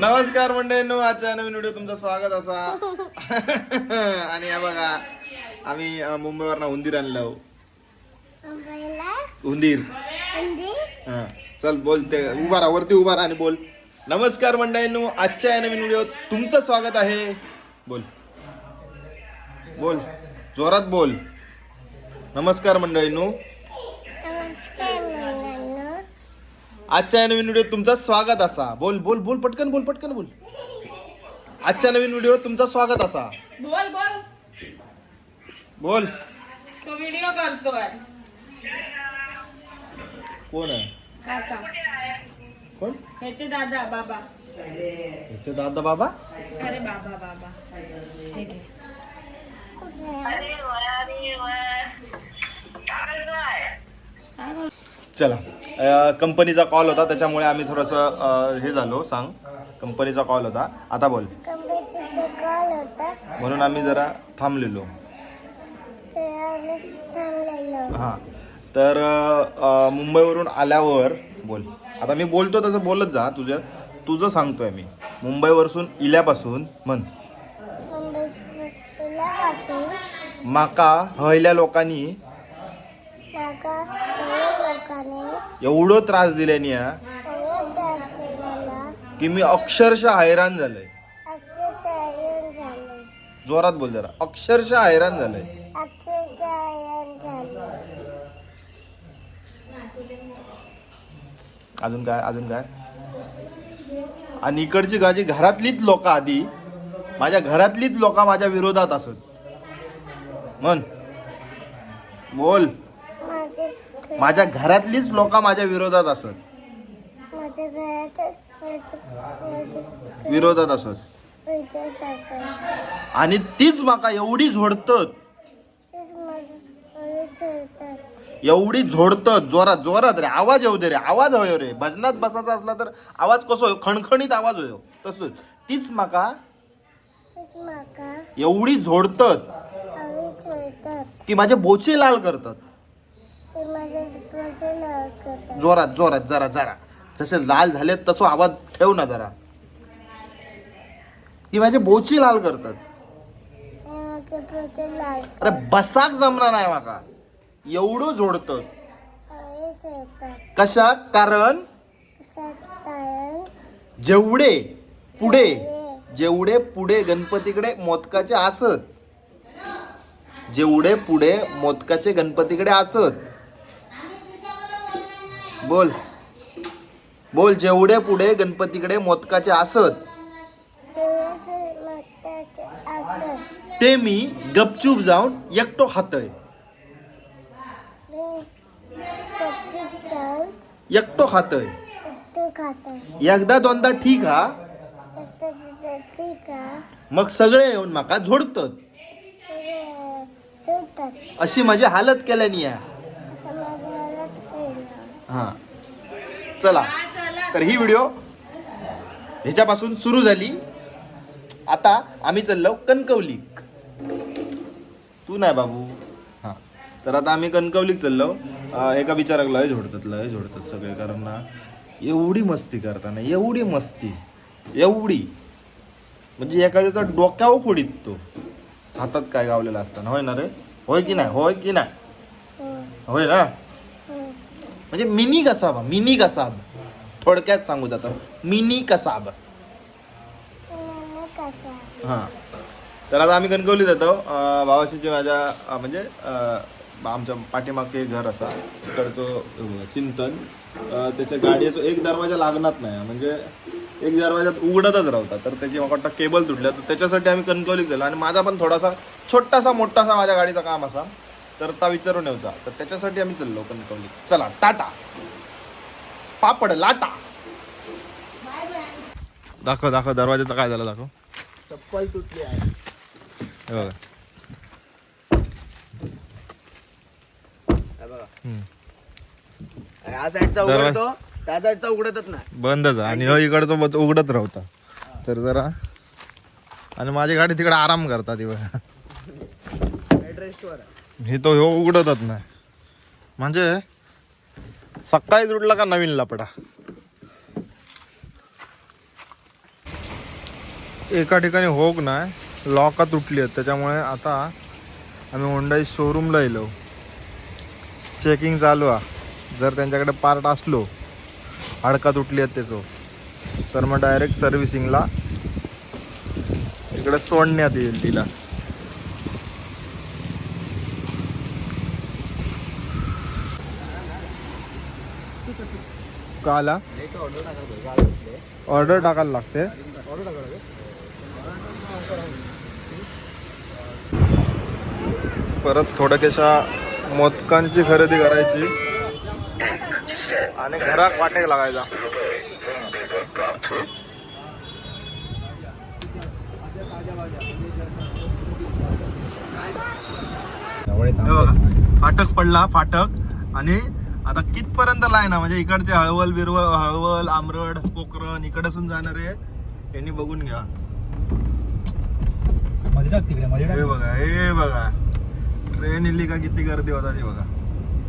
नमस्कार मंडळींनो आजच्या नवीन व्हिडिओ तुमचं स्वागत असा. आणि या बघा आम्ही अं, मुंबईवरनं उंदीर आणलं उंदीर. हा. चल बोल ते उभा राहा वरती उभा राहा आणि बोल. नमस्कार मंडळींनो आजच्या या नवीन व्हिडिओ तुमचं स्वागत आहे. बोल. बोल. जोरात बोल. नमस्कार मंडळींनो. आजच्या नवीन व्हिडिओ तुमचं स्वागत असा. बोल बोल बोल पटकन बोल पटकन बोल. आजच्या नवीन व्हिडिओ तुमचं स्वागत असा. बोल बोल. बोल. तो व्हिडिओ करतोय. कोण आहे? काका. कोण? ह्याचे दादा बाबा. याचे दादा बाबा? अरे बाबा बाबा. हे घे. काय बोल- चला. कंपनीचा कॉल होता त्याच्यामुळे आम्ही थोडस हे झालो. सांग. कंपनीचा कॉल होता. आता बोल. कंपनीचा कॉल होता. म्हणून आम्ही जरा थांबलेलो. हा. तर मुंबईवरून आल्यावर बोल. आता मी बोलतो तसं बोलत जा. तुझं तुझं सांगतोय मी. मुंबईवरसून इल्यापासून म्हण. माका हयल्या लोकांनी एवढो त्रास दिल्यानी हा, केलेला की मी अक्षरशः हैराण झालंय. जोरात बोल जरा. अक्षरशः हैराण झालंय. अजून काय? अजून काय? आणि इकडची गाजी घरातलीच लोक आधी माझ्या घरातलीच लोक माझ्या विरोधात असत. म्हण. बोल. माझ्या घरातलीच लोक माझ्या विरोधात असत. माझ्या घरात माझ्या विरोधात असत. आणि तीच माका एवढी झोडतत. एवढी झोडतत. जोरात जोरात रे. आवाज येऊ दे रे. आवाज हवयो रे. भजनात बसायचा असला तर आवाज कसो होयो? खणखणीत आवाज होयो. तसंच तीच माका माका एवढी झोडतत. हवी चोळतात की माझे बोचे लाल करतात ते माझ्या डोक्याचे लाल करतात जोरात जोरात जरा जरा. जसे लाल झालेत तसं आवाज ठेव ना जरा. ती माझी बोची लाल करतात. अरे बसाक जमणार नाही माका. एवढं जोडत. कशा? कारण? जेवढे पुढे जेवढे पुढे गणपतीकडे मोदकाचे असत जेवढे पुढे मोदकाचे गणपतीकडे असत बोल. बोल जेवढे पुढे गणपतीकडे मोदकाचे असत ते मी गपचूप जाऊन एकटो खातय जाऊन एकटो खातय एकदा दोनदा ठीक हा. मग सगळे येऊन माका झोडतात. अशी माझी हालत केल्यानी हा. चला. तर ही व्हिडिओ ह्याच्यापासून सुरू झाली. आता आम्ही चाललो कणकवलीक तू नाही बाबू. हा. तर आता आम्ही कणकवलीक चाललो. एका विचाराक लय झोडतात लय झोडतात सगळे कारण ना एवढी मस्ती करताना एवढी मस्ती एवढी. म्हणजे एखाद्याचा डोक्यावर फोडीत तो हातात काय गावलेला असताना. होय ना रे? होय की नाही? होय की नाही? हं, होय ना. म्हणजे मिनी कसाब मिनी कसाब. थोडक्यात सांगू जातं. मिनी कसाब. हां. तर आता आम्ही कणकवली जातो भावाशीचे माझ्या म्हणजे आमच्या पाठीमागे घर असा तिकडचं चिंतन. त्याच्या गाडीचा एक दरवाजा लागणार नाही. म्हणजे एक दरवाजात उघडतच राहतात. तर त्याची मला वाटतं केबल तुटल्या. तर त्याच्यासाठी आम्ही कणकवलीत गेलो. आणि माझा पण थोडासा छोटासा मोठासा माझ्या गाडीचा काम असा. तर ता विचारून येऊचा तर त्याच्यासाठी आम्ही चाललो कणकवली चला टाटा. पापड लाटा. दाखव दाखव दरवाजाचा काय झालं दाखव. चप्पल तुटली आहे. हे बघा. हम्म. हा साईडचा उघडतो त्या साईडचा उघडतच नाही. बंदच आहे आणि हो इकडचं बच- उघडत राहता तर जरा आणि माझी गाडी तिकडे आराम करता ती बघा रेस्टवर हे तो ह्यो उघडतच नाही. म्हणजे सकाळी उठला का नवीन लपडा? एका ठिकाणी होक नाही लॉका तुटली आहेत. त्याच्यामुळे आता आम्ही होंडाई शोरूमला येलो चेकिंग चालू आहे. जर त्यांच्याकडे पार्ट असलो हाडका तुटली आहेत त्याचो. तर मग डायरेक्ट सर्व्हिसिंगला इकडे सोडण्यात येईल तिला. काला. ऑर्डर टाकायला लागते. परत थोडक्याशा मोदकांची खरेदी करायची. आणि घरात वाटेक लागायचा. फाटक पडला फाटक. आणि आता कितपर्यंत लाईन आहे? म्हणजे इकडचे हळवल बिरवल हळवल आमरड पोखरण इकडेसून जाणारे यांनी बघून घ्या. मध्ये टाक तिकडे मध्ये हे बघा हे बघा. ट्रेन इली का किती गर्दी होता ती बघा.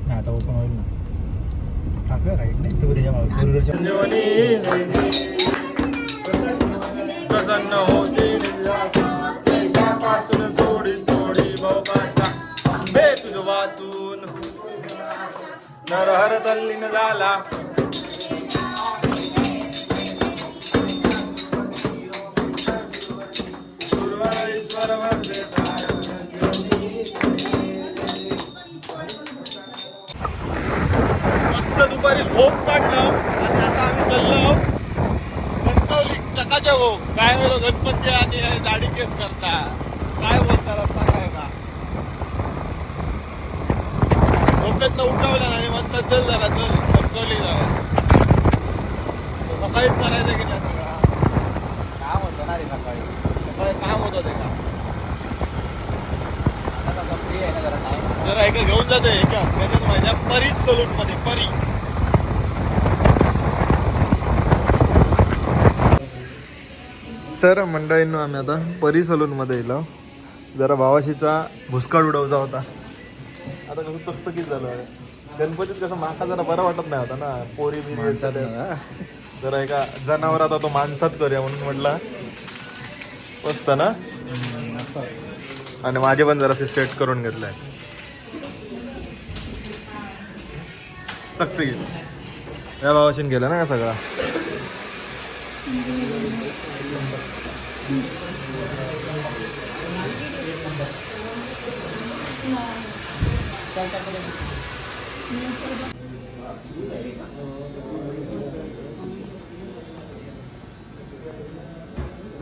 नाही आता ओपन होईल ना. टाकूया राईट नाही तो त्याच्या प्रसन्न होते केशापासून सोडी सोडी भोगाचा आंबे तुझ वाचून नरहर तल्लीन झाला मस्त दुपारी झोप काढलं आणि आता आम्ही चाललो कणकवली चकाच्या हो. काय गणपती आणि हे दाढी केस करता. काय बोलता? रस्ता झोपेतनं उठवलं आणि म्हणतात चल जरा चल. कणकवली जरा. सकाळीच करायचं की नाही सगळं? काम होतं ना रे सकाळी. सकाळी काम होतं ते का आता फ्री आहे ना जरा जरा एका घेऊन जाते एका त्याच्यात माझ्या परी सलून मध्ये परी. तर मंडळींनो आम्ही आता परी सलून मध्ये येलो जरा भावाशीचा भुसकाळ उडवचा होता. आता कसं चकचकीत झालं. गणपतीत कसं माका जरा बरं वाटत नाही होता ना. पोरी बिरी झाल्या. जरा एका जनावर आता तो माणसात करूया म्हणून म्हटला. मस्त ना? आणि माझे पण जरासे सेट करून घेतलाय चकचकीत. या भावाशीन गेला ना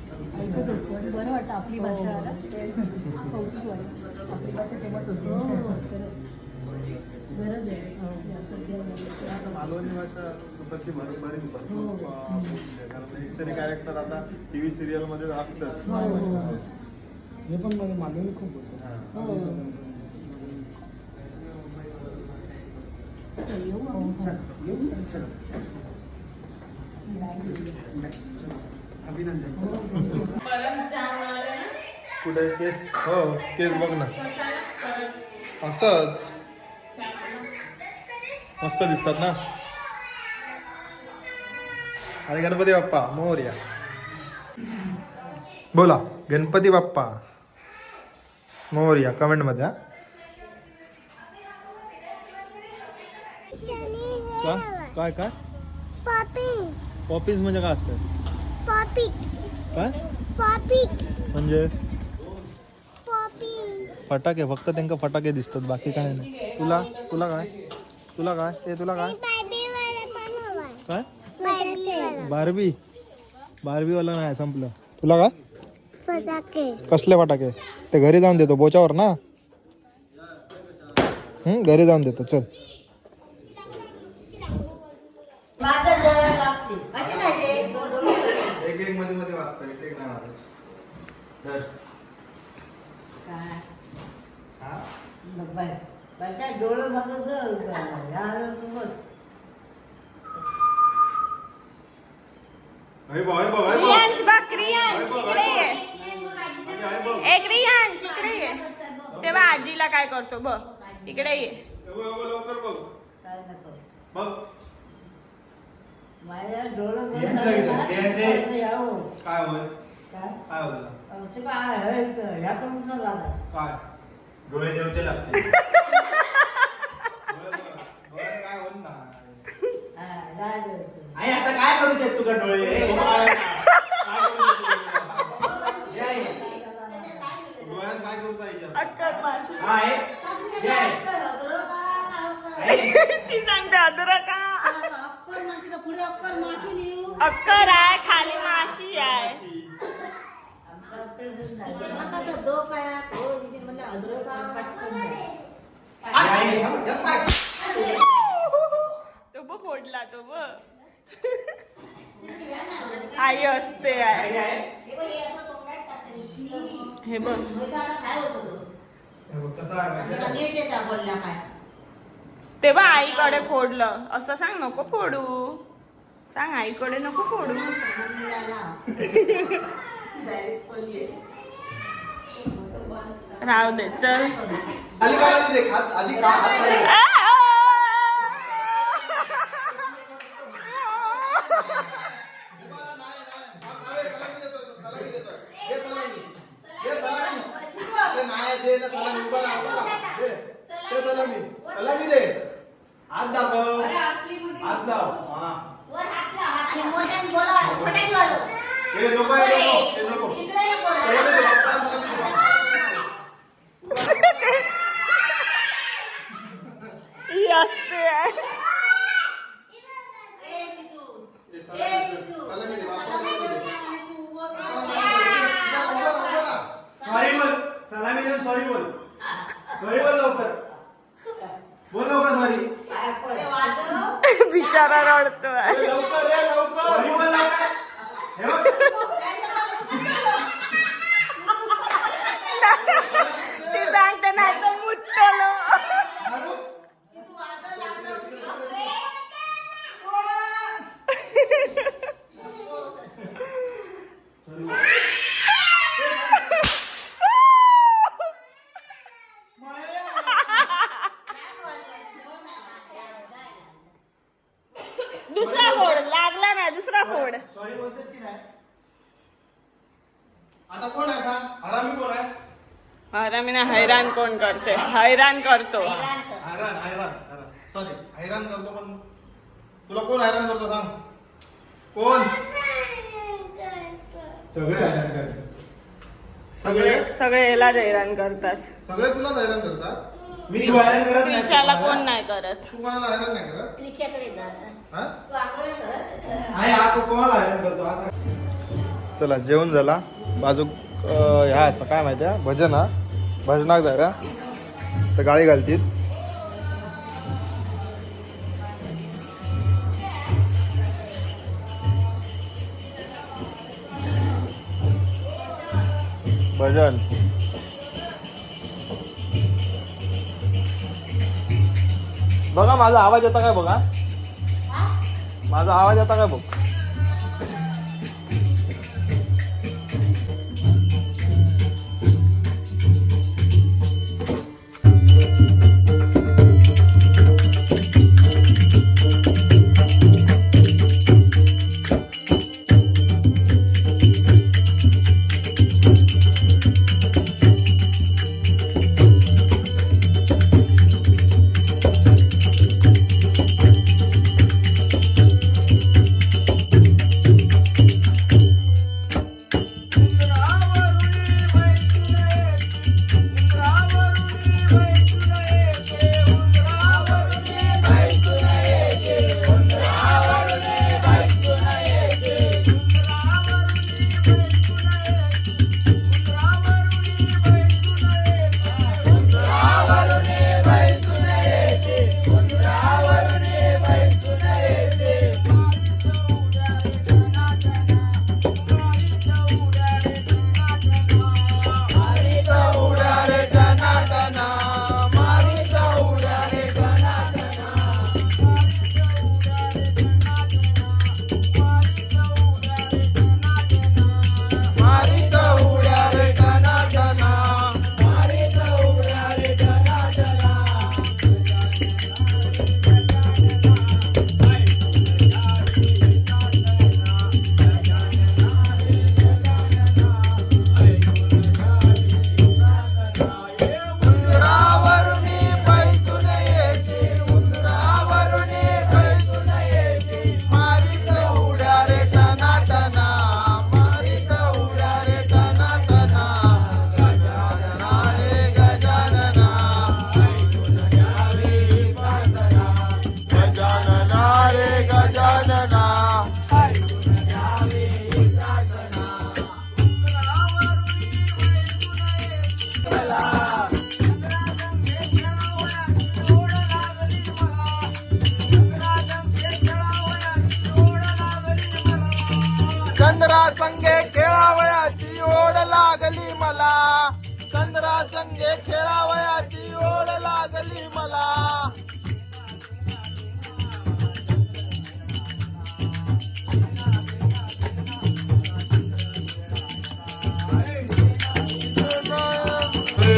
बरं वाटतं आपली भाषा कौतुक वाटतं आपली भाषा तेव्हाच होती गरज आहे. मालवणी भाषा तशी बरी बरीच कारण इतरी कॅरेक्टर आता टीव्ही सिरियलमध्ये असतच. हे पण मध्ये मालवणी खूप होतं कुठे केस? हो केस बघ ना. असंच. मस्त दिसतात ना? आणि गणपती बाप्पा मोर्या. बोला गणपती बाप्पा मोर्या कमेंटमध्ये का? काय काय? पॉपीज पॉपीज म्हणजे काय असतं? पॉपीट काय? पॉपीट म्हणजे? फटाके फक्त त्यांना फटाके दिसतात बाकी काय नाही. तुला तुला काय? तुला काय? ते तुला काय? काय? बार्बी वाला बारबी बारबीवाला नाही संपलं. तुला काय? फटाके. कसले फटाके? ते घरी जाऊन देतो बोच्यावर ना. हं, घरी जाऊन देतो चल एक एक मध्ये मध्ये वाचता एक एक नाही वाचत धर. हे बघ, हे बघ, हे बघ. रियांश बघ रियांश इकडे ये. हे बघ, एक रियांश इकडे ये. तेव्हा आजीला काय करतो बघ. इकडे ये. काय काय होईल काय डोळे देवचे लागते डोळे बघ, डोळे काय होत नाही आई आता काय करू देत तुझा डोळे रे? काय काय करू देत तुला? हे आई. डोळ्यात काय करू पाहिजे हा आहे हे आहे. आई. ती सांगते अदरक का अक्कर माशी तर पुढे अक्कर माशी लिहू अक्कर आहे खाली माशी आहे नका तर दो काय हो तिचे म्हणले अद्रक आई, आई, हे बघ, हे काय? तो बघ फोडला तो बघ आई असते आई. हे बघ. तेव्हा आईकडे फोडलं. असं सांग नको फोडू. सांग आईकडे नको फोडू. राहू दे चल खाली काय आधी देख, हात- आधी का हात खाली दे. हे सलामी. हे सलामी. अरे नाही, दे ना सलामी, उभा राहा. दे. दे सलामी. सलामी दे. हात दाखव. हात दाव. हा. हे नको आहे, नको. हे नको. इकडे ये बोला. सलामी दे, बाप्पाला सलामी दे. ही असते आहे. ए, जितू. हे ए, सलामी दे. जितू. सलामी दे, बाप्पाला सलामी सलामी दे. देऊ का म्हणे तू उभं कर. उभा राहा, उभा राहा. सॉरी बोल सलामी देऊन सॉरी बोल सॉरी बोल लवकर बोल लवकर सॉरी अरे वाजव. बिचारा रडतोय ए, लवकर रे, लवकर. सॉरी बोल लवकर हे बघ ती सांगते नाही तर मुठ्ठलो जितू वाजव लागलं. दुसरा फोड लागला नाही दुसरा फोड सॉरी बोलतेस की नाही आता कोण आहे सांग हरामी कोण आहे अरे मी ना हैराण करते. हैराण करतो हैराण हैराण. सॉरी हैराण करतो पण तुला कोण हैराण करतो सांग? कोण? सगळे हैराण करते सगळे? सगळे याला हैराण करतात. सगळे तुलाच हैराण करतात? मी तू हैराण करत नाही. त्रिशाला कोण नाही करत? तू कोणाला हैराण नाही करत. हा? तू आकडे करत. आहे कोणाला हैराण करतो. चला जेवण झाला. बाजू ह्या असं काय माहिती आहे? भजन हा? भजनाक जायला तर गाळी घालतील. भजन. बघा माझा आवाज येता काय बघा? माझा आवाज येता काय बघ?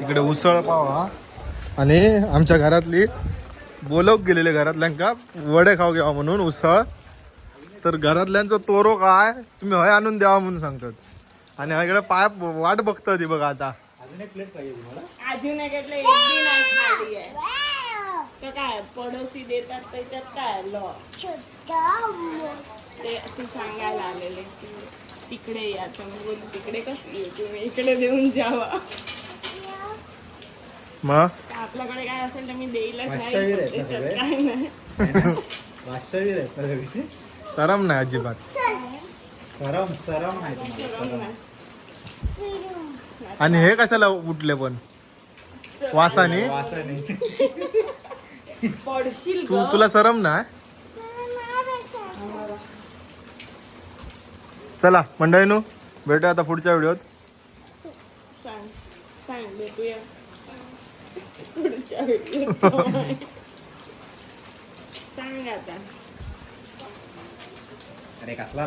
इकडे उसळ पाव. हा आणि आमच्या घरातली बोलवक गेलेले घरातल्यांका वडे खाऊ घ्यावा म्हणून उसळ. तर घरातल्यांचा तोरो काय? तुम्ही हय आणून द्यावा म्हणून सांगतात. आणि हा इकडे पाय वाट बघता ती बघा आता. अजून काय पडोसी देतात त्याच्यात काय? लो. ते तू सांगायला आलेले. तिकडे या. तर मी बोलली तिकडे कसं येऊ? तुम्ही इकडे देऊन जावा. मग आपल्याकडे काय असेल तर मी देईलच नाही त्याच्यात काय नाही. वास्तव्य आहे सरम नाही अजिबात. सरम सरम आहे तुम्हाला आणि हे कशाला उठले पण? वासाने? वासाने. पडशील तू ग. तुला सरम ना चला मंडळीनो भेटूया आता पुढच्या व्हिडिओत. सांग सांग भेटूया. पुढच्या व्हिडिओत सांग आता. अरे कसला